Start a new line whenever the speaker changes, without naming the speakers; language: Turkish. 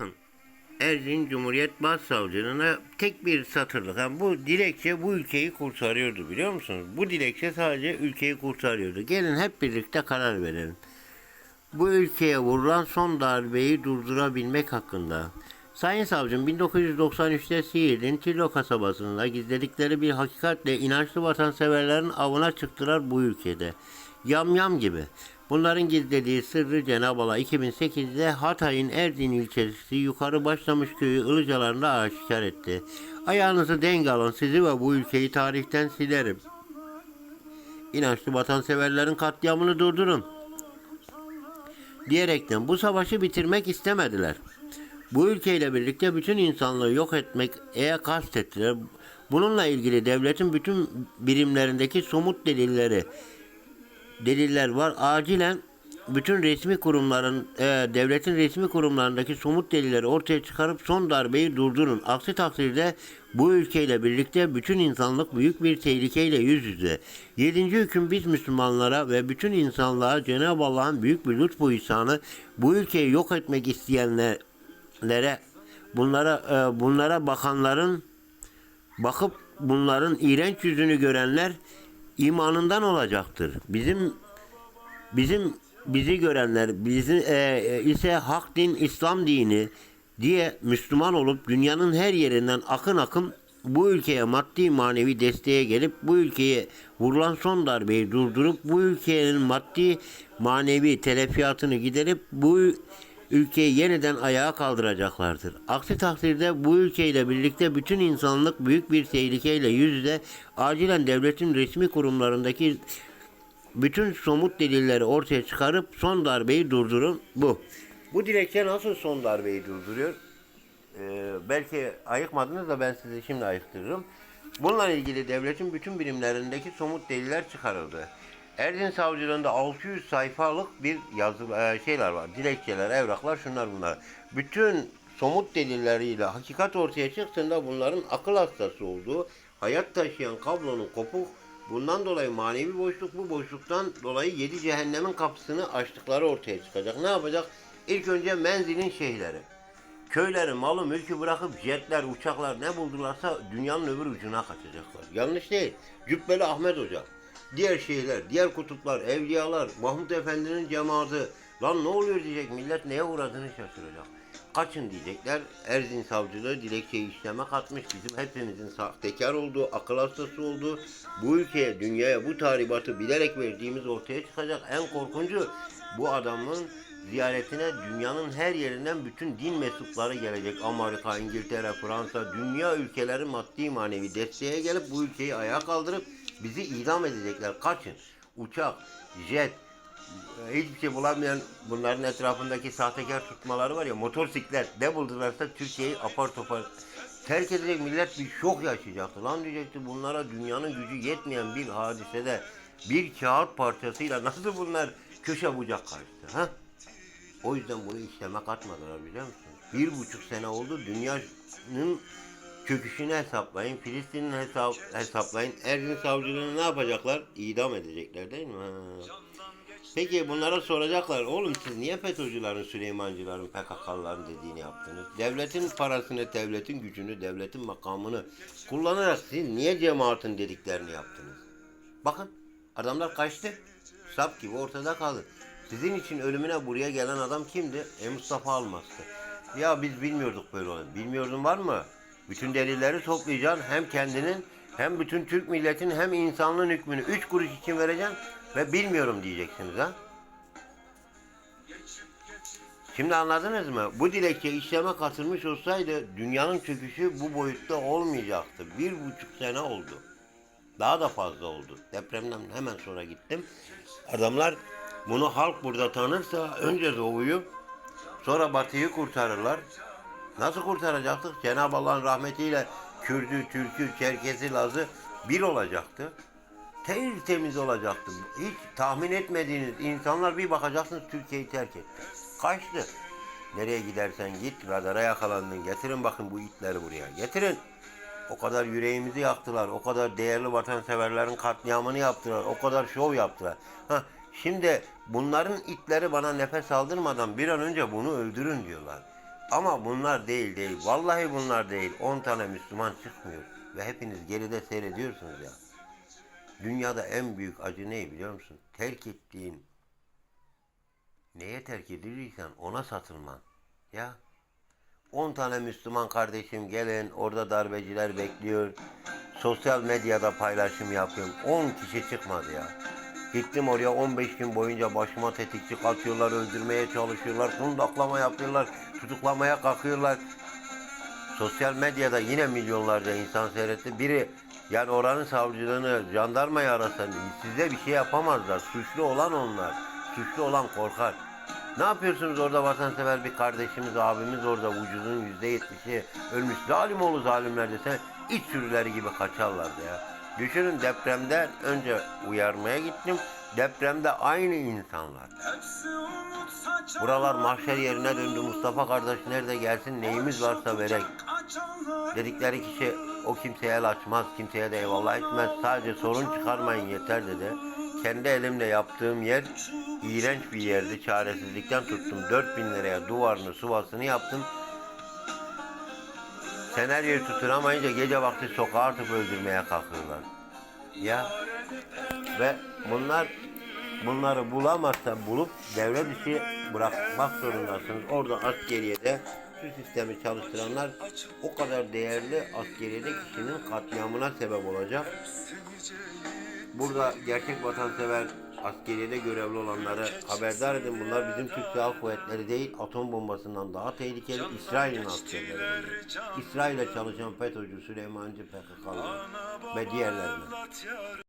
Bakın Erzurum Cumhuriyet Başsavcılığına tek bir satırlık. Yani bu dilekçe bu ülkeyi kurtarıyordu biliyor musunuz? Bu dilekçe sadece ülkeyi kurtarıyordu. Gelin hep birlikte karar verelim. Bu ülkeye vurulan son darbeyi durdurabilmek hakkında. Sayın Savcım 1993'te Siirt'in Tillo kasabasında gizledikleri bir hakikatle inançlı vatanseverlerin avına çıktılar bu ülkede. Yamyam gibi. Bunların gizlediği sırrı Cenab-ı Allah 2008'de Hatay'ın Erdin ilçesi Yukarı Başlamış köyü Ilıcalarında aşikar etti. Ayağınızı denk alın sizi ve bu ülkeyi tarihten silerim. İnançlı vatanseverlerin katliamını durdurun diyerekten bu savaşı bitirmek istemediler. Bu ülkeyle birlikte bütün insanlığı yok etmeye kastettiler. Bununla ilgili devletin bütün birimlerindeki somut delilleri deliller var. Acilen bütün resmi kurumların, e, devletin resmi kurumlarındaki somut delilleri ortaya çıkarıp son darbeyi durdurun. Aksi takdirde bu ülkeyle birlikte bütün insanlık büyük bir tehlikeyle yüz yüze. Yedinci hüküm biz Müslümanlara ve bütün insanlığa Cenab-ı Allah'ın büyük bir lütfu ihsanı bu ülkeyi yok etmek isteyenlere bunlara e, bunlara bakanların bakıp bunların iğrenç yüzünü görenler imanından olacaktır. Bizim bizim bizi görenler bizi e, e, ise hak din İslam dini diye Müslüman olup dünyanın her yerinden akın akın bu ülkeye maddi manevi desteğe gelip bu ülkeye vurulan son darbeyi durdurup bu ülkenin maddi manevi telefiyatını giderip bu ülkeyi yeniden ayağa kaldıracaklardır. Aksi takdirde bu ülkeyle birlikte bütün insanlık büyük bir tehlikeyle yüz yüze acilen devletin resmi kurumlarındaki bütün somut delilleri ortaya çıkarıp son darbeyi durdurun bu. Bu dilekçe nasıl son darbeyi durduruyor? Ee, belki ayıkmadınız da ben size şimdi ayıktırırım. Bununla ilgili devletin bütün birimlerindeki somut deliller çıkarıldı. Erdin Savcılığında 600 sayfalık bir yazı e, şeyler var. Dilekçeler, evraklar, şunlar bunlar. Bütün somut delilleriyle hakikat ortaya çıktığında bunların akıl hastası olduğu, hayat taşıyan kablonun kopuk, bundan dolayı manevi boşluk, bu boşluktan dolayı yedi cehennemin kapısını açtıkları ortaya çıkacak. Ne yapacak? İlk önce menzilin şeyhleri. Köyleri, malı, mülkü bırakıp jetler, uçaklar ne buldularsa dünyanın öbür ucuna kaçacaklar. Yanlış değil. Cübbeli Ahmet Hoca. Diğer şeyler, diğer kutuplar, evliyalar, Mahmut Efendi'nin cemaati. Lan ne oluyor diyecek millet neye uğradığını şaşıracak. Kaçın diyecekler. Erzin savcılığı dilekçeyi işleme katmış. Bizim hepimizin sahtekar olduğu, akıl hastası olduğu, bu ülkeye, dünyaya bu tahribatı bilerek verdiğimiz ortaya çıkacak. En korkuncu bu adamın ziyaretine dünyanın her yerinden bütün din mensupları gelecek. Amerika, İngiltere, Fransa, dünya ülkeleri maddi manevi desteğe gelip bu ülkeyi ayağa kaldırıp bizi idam edecekler. Kaçın. Uçak, jet, hiçbir şey bulamayan bunların etrafındaki sahtekar tutmaları var ya motosiklet ne buldularsa Türkiye'yi apar topar terk edecek millet bir şok yaşayacaktı. Lan diyecekti bunlara dünyanın gücü yetmeyen bir hadisede bir kağıt parçasıyla nasıl bunlar köşe bucak kaçtı ha? O yüzden bunu işleme katmadılar biliyor musunuz? Bir buçuk sene oldu dünyanın çöküşünü hesaplayın. Filistin'in hesap, hesaplayın. Erzin savcılığını ne yapacaklar? İdam edecekler değil mi? Ha. Peki bunlara soracaklar. Oğlum siz niye FETÖ'cülerin, Süleymancıların, PKK'lıların dediğini yaptınız? Devletin parasını, devletin gücünü, devletin makamını kullanarak siz niye cemaatin dediklerini yaptınız? Bakın adamlar kaçtı. Sap gibi ortada kaldı. Sizin için ölümüne buraya gelen adam kimdi? E Mustafa Almaz'dı. Ya biz bilmiyorduk böyle olayı. Bilmiyordun var mı? Bütün delilleri toplayacaksın. Hem kendinin hem bütün Türk milletin hem insanlığın hükmünü üç kuruş için vereceksin ve bilmiyorum diyeceksiniz ha. Şimdi anladınız mı? Bu dilekçe işleme katılmış olsaydı dünyanın çöküşü bu boyutta olmayacaktı. Bir buçuk sene oldu. Daha da fazla oldu. Depremden hemen sonra gittim. Adamlar bunu halk burada tanırsa önce doğuyu sonra batıyı kurtarırlar. Nasıl kurtaracaktık? Cenab-ı Allah'ın rahmetiyle Kürdü, Türkü, Çerkezi, Lazı bir olacaktı. Tertemiz olacaktı. Hiç tahmin etmediğiniz insanlar bir bakacaksınız Türkiye'yi terk etti. Kaçtı. Nereye gidersen git radara yakalandın. Getirin bakın bu itleri buraya. Getirin. O kadar yüreğimizi yaktılar. O kadar değerli vatanseverlerin katliamını yaptılar. O kadar şov yaptılar. Ha, şimdi bunların itleri bana nefes aldırmadan bir an önce bunu öldürün diyorlar. Ama bunlar değil değil. Vallahi bunlar değil. 10 tane Müslüman çıkmıyor. Ve hepiniz geride seyrediyorsunuz ya. Dünyada en büyük acı ne biliyor musun? Terk ettiğin neye terk edildiysen ona satılman. Ya 10 tane Müslüman kardeşim gelin orada darbeciler bekliyor. Sosyal medyada paylaşım yapıyorum. 10 kişi çıkmadı ya. Gittim oraya 15 gün boyunca başıma tetikçi atıyorlar, öldürmeye çalışıyorlar, kundaklama yapıyorlar, tutuklamaya kalkıyorlar. Sosyal medyada yine milyonlarca insan seyretti. Biri yani oranın savcılığını, jandarmayı arasa size bir şey yapamazlar. Suçlu olan onlar. Suçlu olan korkar. Ne yapıyorsunuz orada vatansever bir kardeşimiz, abimiz orada vücudun yüzde yetmişi ölmüş. Zalim oğlu zalimler desen iç sürüleri gibi kaçarlardı ya. Düşünün depremden önce uyarmaya gittim. Depremde aynı insanlar. Buralar mahşer yerine döndü. Mustafa kardeş nerede gelsin neyimiz varsa verek. Dedikleri kişi o kimseye el açmaz, kimseye de eyvallah etmez. Sadece sorun çıkarmayın yeter dedi. Kendi elimle yaptığım yer iğrenç bir yerdi. Çaresizlikten tuttum. 4000 liraya duvarını, sıvasını yaptım. Senaryoyu tutunamayınca gece vakti sokağa atıp öldürmeye kalkıyorlar. Ya ve bunlar bunları bulamazsa bulup devlet işi bırakmak zorundasınız. Orada askeriyede şu sistemi çalıştıranlar o kadar değerli askeriyede kişinin katliamına sebep olacak. Burada gerçek vatansever askeriyede görevli olanları haberdar edin. Bunlar bizim Türk Silahlı Kuvvetleri değil, atom bombasından daha tehlikeli İsrail'in askerleri. İsrail'e çalışan FETÖ'cü, Süleymancı, PKK'lı ve diğerlerine.